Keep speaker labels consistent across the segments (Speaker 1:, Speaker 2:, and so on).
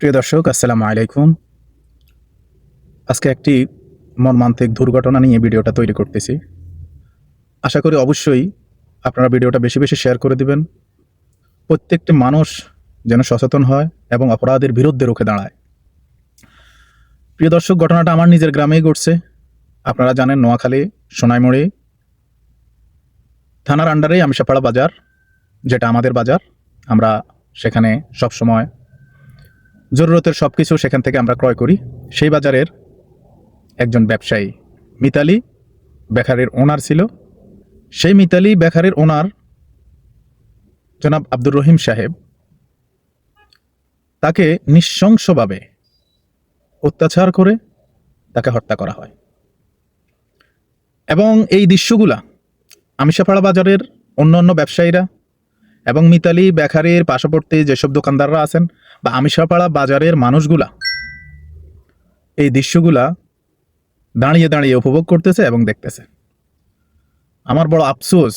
Speaker 1: প্রিয় দর্শক, আসসালামু আলাইকুম। আজকে একটি মর্মান্তিক দুর্ঘটনা নিয়ে ভিডিওটা তৈরি করতেছি। আশা করি অবশ্যই আপনারা ভিডিওটা বেশি বেশি শেয়ার করে দিবেন। প্রত্যেকটি মানুষ যেন সচেতন হয় এবং অপরাধের বিরুদ্ধে রুখে দাঁড়ায়। প্রিয় দর্শক, ঘটনাটা আমার নিজের গ্রামেই ঘটছে। আপনারা জানেন, নোয়াখালী, সোনাইমুড়ি থানার আন্ডারেই আমিষাপাড়া বাজার, যেটা আমাদের বাজার। আমরা সেখানে সবসময় জরুরতের সব কিছু সেখান থেকে আমরা ক্রয় করি। সেই বাজারের একজন ব্যবসায়ী, মিতালি বেকারের ওনার ছিল। সেই মিতালি বেকারের ওনার জনাব আব্দুর রহিম সাহেব তাকে নিঃশংসভাবে অত্যাচার করে তাকে হত্যা করা হয়। এবং এই দৃশ্যগুলা আমিষাপাড়া বাজারের অন্য অন্য ব্যবসায়ীরা এবং মিতালি বেকারির পার্শ্ববর্তী যেসব দোকানদাররা আছেন বা আমিষাপাড়া বাজারের মানুষগুলা, এই দৃশ্যগুলা দাঁড়িয়ে দাঁড়িয়ে উপভোগ করতেছে এবং দেখতেছে। আমার বড় আফসোস,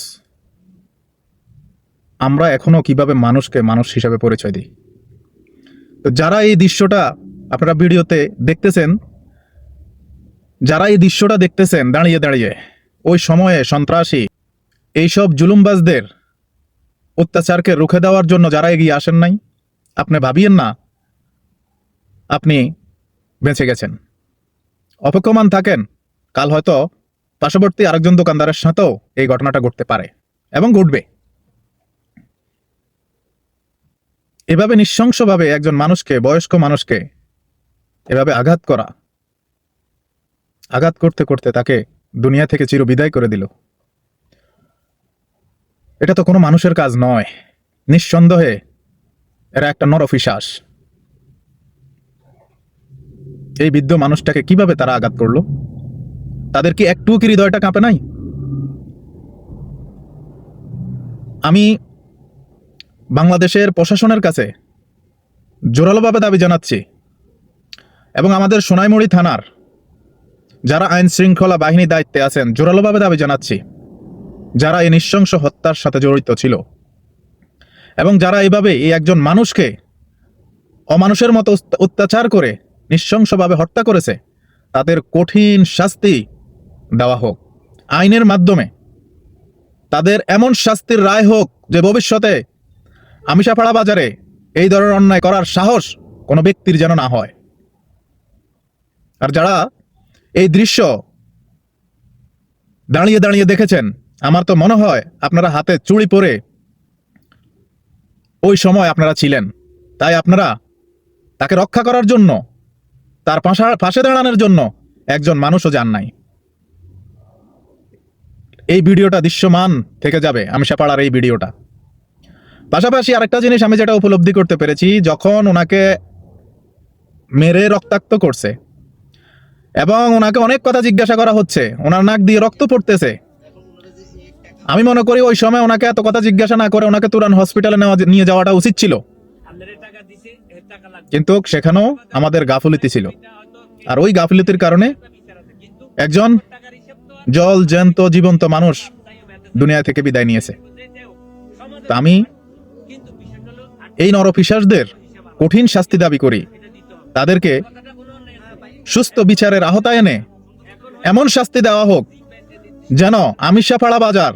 Speaker 1: আমরা এখনও কীভাবে মানুষকে মানুষ হিসাবে পরিচয় দিই। তো যারা এই দৃশ্যটা আপনারা ভিডিওতে দেখতেছেন, যারা এই দৃশ্যটা দেখতেছেন দাঁড়িয়ে দাঁড়িয়ে, ওই সময়ে সন্ত্রাসী, এইসব জুলুমবাজদের অত্যাচারকে রুখে দেওয়ার জন্য যারা এগিয়ে আসেন নাই, আপনি ভাবিয়েন না আপনি বেঁচে গেছেন। অপেক্ষমান থাকেন, কাল হয়তো পার্শ্ববর্তী আরেকজন দোকানদারের সাথেও এই ঘটনাটা ঘটতে পারে এবং ঘটবে। এভাবে নৃশংসভাবে একজন মানুষকে, বয়স্ক মানুষকে এভাবে আঘাত করা, আঘাত করতে করতে তাকে দুনিয়া থেকে চির বিদায় করে দিল। এটা তো কোনো মানুষের কাজ নয়। নিঃসন্দেহে, এরা একটা নরফিসাস। এই বৃদ্ধ মানুষটাকে কীভাবে তারা আঘাত করল? তাদের কি একটু কি হৃদয়টা কাঁপে নাই? আমি বাংলাদেশের প্রশাসনের কাছে জোরালোভাবে দাবি জানাচ্ছি এবং আমাদের সোনাইমুড়ি থানার যারা আইন শৃঙ্খলা বাহিনী দায়িত্বে আছেন, জোরালোভাবে দাবি জানাচ্ছি। যারা এই নৃশংস হত্যার সাথে জড়িত ছিল এবং যারা এইভাবে এই একজন মানুষকে অমানুষের মতো অত্যাচার করে নৃশংসভাবে হত্যা করেছে, তাদের কঠিন শাস্তি দেওয়া হোক, আইনের মাধ্যমে। তাদের এমন শাস্তির রায় হোক যে ভবিষ্যতে আমিষাপাড়া বাজারে এই ধরনের অন্যায় করার সাহস কোনো ব্যক্তির যেন না হয়। আর যারা এই দৃশ্য দাঁড়িয়ে দাঁড়িয়ে দেখেছেন আমার তো মনে হয় আপনারা হাতে চুড়ি পরে ওই সময় আপনারা ছিলেন। তাই আপনারা তাকে রক্ষা করার জন্য, তার পাশা, পাশে দাঁড়ানোর জন্য একজন মানুষও যান নাই। এই ভিডিওটা দৃশ্যমান থেকে যাবে, আমি সাপাড়ার এই ভিডিওটা। পাশাপাশি আরেকটা জিনিস আমি যেটা উপলব্ধি করতে পেরেছি, যখন ওনাকে মেরে রক্তাক্ত করছে এবং ওনাকে অনেক কথা জিজ্ঞাসা করা হচ্ছে, ওনার নাক দিয়ে রক্ত পড়তেছে আমি মনে করি ওই সময় ওনাকে এত কথা জিজ্ঞাসা না করে ওনাকে তুরান হসপিটালে নিয়ে যাওয়াটা উচিত ছিল। কিন্তু সেখানেও আমাদের গাফলিতি ছিল। আর ওই গাফিলতির কারণে একজন জল জ্যান্ত জীবন্ত মানুষ দুনিয়া থেকে বিদায় নিয়েছে। তা আমি এই নরফিসাসদের কঠিন শাস্তি দাবি করি। তাদেরকে সুস্থ বিচারের আহতায় এনে এমন শাস্তি দেওয়া হোক যেন আমিষাপাড়া বাজার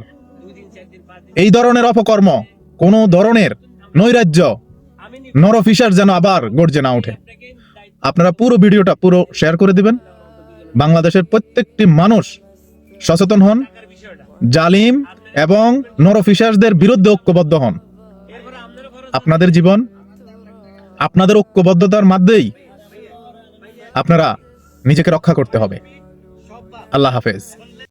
Speaker 1: এই ধরনের অপকর্ম কোনো ধরনের নৈরাজ্য নরফিসার যেন আবার গর্জে না ওঠে। আপনারা পুরো ভিডিওটা পুরো শেয়ার করে দিবেন। বাংলাদেশের প্রত্যেকটি মানুষ সচেতন হন, জালিম এবং নরফিসাসদের বিরুদ্ধে ঐক্যবদ্ধ হন। আপনাদের জীবন, আপনাদের ঐক্যবদ্ধতার মাধ্যমেই আপনারা নিজেকে রক্ষা করতে হবে। আল্লাহ হাফেজ।